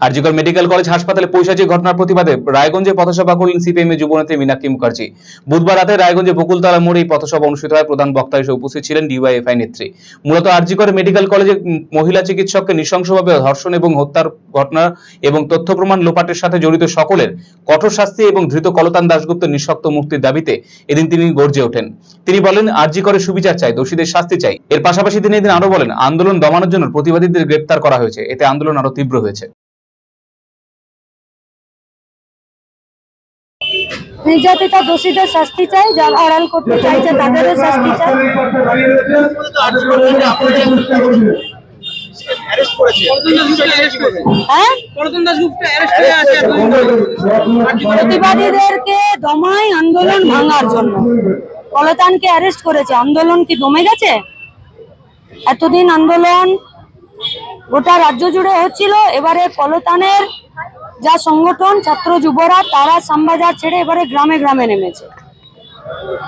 RG Kar medical college হাসপাতালে পৈশাচিক ঘটনার প্রতিবাদে রায়গঞ্জে পথসভা করলেন সিপিএম এর যুবনেত্রী মীনাক্ষী মুখার্জি। বুধবার রাতে রায়গঞ্জে বকুলতলা মোড়ে এই পথসভা অনুষ্ঠিত হয়। প্রধান বক্তা হিসেবে উপস্থিত ছিলেন ডিওয়াইএফআই নেত্রী। মূলত আরজিকর মেডিকেল কলেজে মহিলা চিকিৎসককে নৃশংসভাবে ধর্ষণ এবং হত্যার ঘটনা এবং তথ্য প্রমাণ লোপাটের সাথে জড়িত সকলের কঠোর শাস্তি এবং ধৃত কলতান দাশগুপ্ত নিঃশক্ত মুক্তির দাবিতে এদিন তিনি গর্জে ওঠেন। তিনি বলেন আরজি করে সুবিচার চাই, দোষীদের শাস্তি চাই। এর পাশাপাশি তিনি এদিন আরও বলেন, আন্দোলন দমানোর জন্য প্রতিবাদীদের গ্রেপ্তার করা হয়েছে। এতে আন্দোলন আরও তীব্র হয়েছে। নির্যাতিতা দোষীদের শাস্তি চাই, যারা আড়াল করতে চাইছে তাদেরও শাস্তি চাই। হ্যাঁ। প্রতিবাদীদেরকে দমায় আন্দোলন ভাঙার জন্য। কলতানকে অ্যারেস্ট করেছে। আন্দোলন কি দমে গেছে? এতদিন আন্দোলন গোটা রাজ্য জুড়ে হচ্ছিল, এবারে কলতানের যা সংগঠন, ছাত্র, যুবরা তারা শ্যামবাজার ছেড়ে এবারে গ্রামে গ্রামে নেমেছে।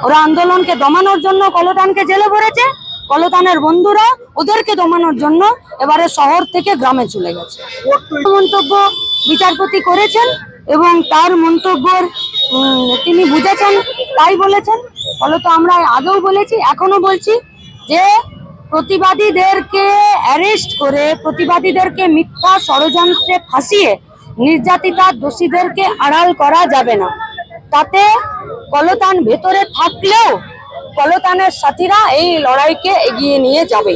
ওরা আন্দোলনকে দমানোর জন্য কলতানকে জেলে ভরেছে। কলতানের বন্ধুরা ওদেরকে দমানোর জন্য এবারে শহর থেকে গ্রামে চলে গেছে। মন্তব্য বিচারপতি করেছেন এবং তার মন্তব্যর তিনি বুঝেছেন, তাই বলেছেন। ফলত আমরা আগেও বলেছি এখনও বলছি যে প্রতিবাদীদেরকে অ্যারেস্ট করে, প্রতিবাদীদেরকে মিথ্যা ষড়যন্ত্রে ফাঁসিয়ে নির্যাতিতা দোষীদেরকে আড়াল করা যাবে না। তাতে কলতান ভেতরে থাকলেও কলতানের সাথীরা এই লড়াইকে এগিয়ে নিয়ে যাবে।